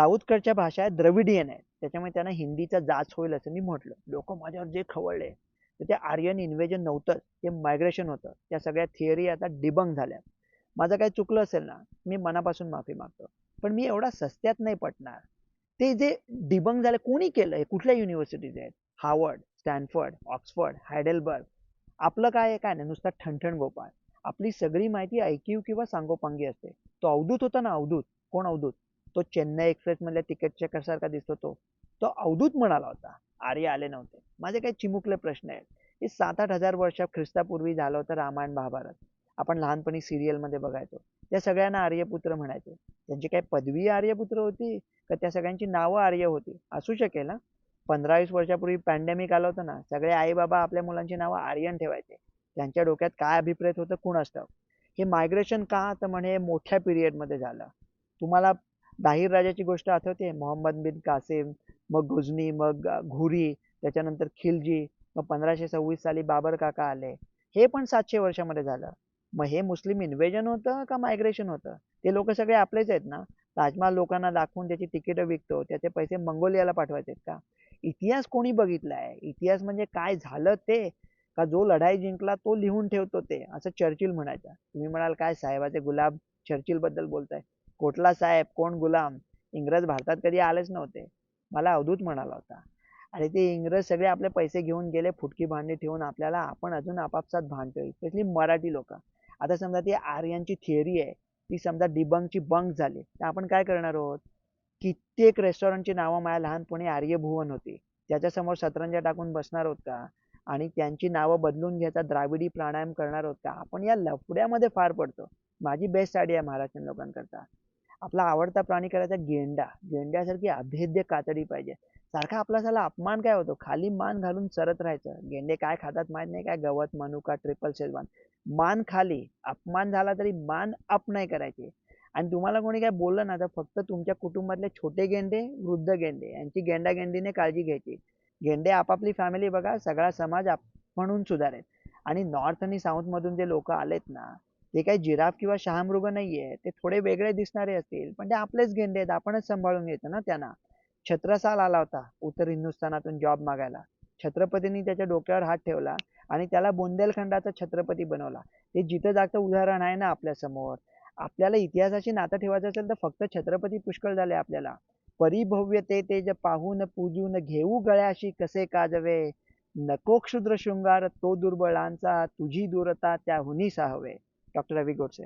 साऊथकडच्या भाषा आहेत द्रविडियन आहेत. त्याच्यामुळे त्यांना हिंदीचा जाच होईल असं मी म्हटलं. लोक माझ्यावर जे खवळले तर ते आर्यन इन्व्हेजन नव्हतं ते मायग्रेशन होतं. त्या सगळ्या थिअरी आता डिबंग झाल्या माझं काही चुकलं असेल ना मी मनापासून माफी मागतो. पण मी एवढा सस्त्यात नाही पटणार. ते जे डिबंग झालं कोणी केलं? हे कुठल्या युनिव्हर्सिटीज आहेत? Harvard Stanford Oxford Heidelberg. आपलं काय आहे काय नाही? नुसता ठणठण गोपाळ. आपली सगळी माहिती ऐकीव किंवा सांगोपांगी असते. तो अवधूत होता ना अवधूत. कोण अवधूत? तो चेन्नई एक्सप्रेस तिकीटच्या तिकीट दिसतो तो. तो अवधूत म्हणाला होता. आर्य आले नव्हते. माझे काही चिमुकले प्रश्न आहेत. हे सात आठ हजार वर्ष ख्रिस्तापूर्वी झालं होतं रामायण महाभारत. आपण लहानपणी सिरियलमध्ये बघायचो. त्या सगळ्यांना आर्यपुत्र म्हणायचे. त्यांची काही पदवी आर्यपुत्र होती का त्या सगळ्यांची नावं आर्य होती? असू शकेल ना पंधरा वीस वर्षापूर्वी पॅन्डेमिक आलं होतं ना सगळे आई बाबा आपल्या मुलांची नावं आर्यन ठेवायचे. त्यांच्या डोक्यात काय अभिप्रेत होतं कुण असतं? हे मायग्रेशन का तर म्हणे मोठ्या पिरियडमध्ये झालं? तुम्हाला दाहीर राजाची गोष्ट आठवते. मोहम्मद बिन कासिम मग गुजनी मग घुरी त्याच्यानंतर खिलजी मग पंधराशे सव्वीस साली बाबर काका आले. हे पण सातशे वर्षामध्ये झालं. मग हे मुस्लिम इन्व्हेजन होतं का मायग्रेशन होतं? ते लोक सगळे आपलेच आहेत ना? ताजमहाल लोकांना दाखवून त्याची तिकीट विकतो त्याचे पैसे मंगोलियाला पाठवायचे का? इतिहास कोणी बघितलाय? इतिहास म्हणजे काय झालं ते? का जो लढाई जिंकला तो लिहून ठेवतो ते? असं चर्चिल म्हणायचा. तुम्ही म्हणाल काय साहेबाचे गुलाब चर्चिलबद्दल बोलताय. कोटला साहेब कोण गुलाम? इंग्रज भारतात कधी आलेच नव्हते. मला अवधूत म्हणाला होता. आणि ते इंग्रज सगळे आपले पैसे घेऊन गेले फुटकी भांडी ठेवून आपल्याला आपण अजून आपापसात भांडतोय स्पेशली मराठी लोक. आता समजा ती आर्यांची थिअरी आहे ती समजा डिबंगची बंक झाली तर आपण काय करणार आहोत? कित्येक रेस्टॉरंटची नावं माझ्या लहानपणी आर्यभुवन होती. त्याच्यासमोर सतरंजा टाकून बसणार होत का? आणि त्यांची नावं बदलून घ्यायचा द्राविडी प्राणायाम करणार होत का? आपण या लफड्यामध्ये फार पडतो. माझी बेस्ट आयडिया आहे महाराष्ट्रीयन लोकांकरता. आपला आवडता प्राणी करायचा गेंडा. गेंड्यासारखी अभेद्य कातडी पाहिजे. सारखा आपला साला अपमान काय होतो? खाली मान घालून सरत राहायचं. गेंडे काय खातात माहीत नाही काय गवत मनुका ट्रिपल शेजवान मान खाली. अपमान झाला तरी मान अप नाही करायचे. आणि तुम्हाला कोणी काय बोललं ना तर फक्त तुमच्या कुटुंबातले छोटे गेंडे वृद्ध गेंडे यांची गेंडा गेंडीने काळजी घ्यायची. गेंडे आपापली फॅमिली बघा सगळा समाज म्हणून सुधारेल. आणि नॉर्थ आणि साऊथ मधून जे लोक आलेत ना ते काही जिराफ किंवा शहामृग नाहीये ते थोडे वेगळे दिसणारे असतील पण ते आपलेच गेंडे आहेत आपणच सांभाळून घेतो ना त्यांना. छत्रसाल आला होता उत्तर हिंदुस्थानातून जॉब मागायला. छत्रपतींनी त्याच्या डोक्यावर हात ठेवला आणि त्याला बुंदेलखंडाचा छत्रपती बनवला. ते जिथं जागतं उदाहरण आहे ना आपल्यासमोर. आपल्याला इतिहासाशी नातं ठेवायचं असेल तर फक्त छत्रपती पुष्कळ झाले आपल्याला. परिभव्य ते तेज पाहून पूजून घेऊ गळ्याशी कसे काजवे? नको क्षुद्र शृंगार तो दुर्बळांचा तुझी दूरता त्याहुनी साहवे. ডক্টর রবি করছে।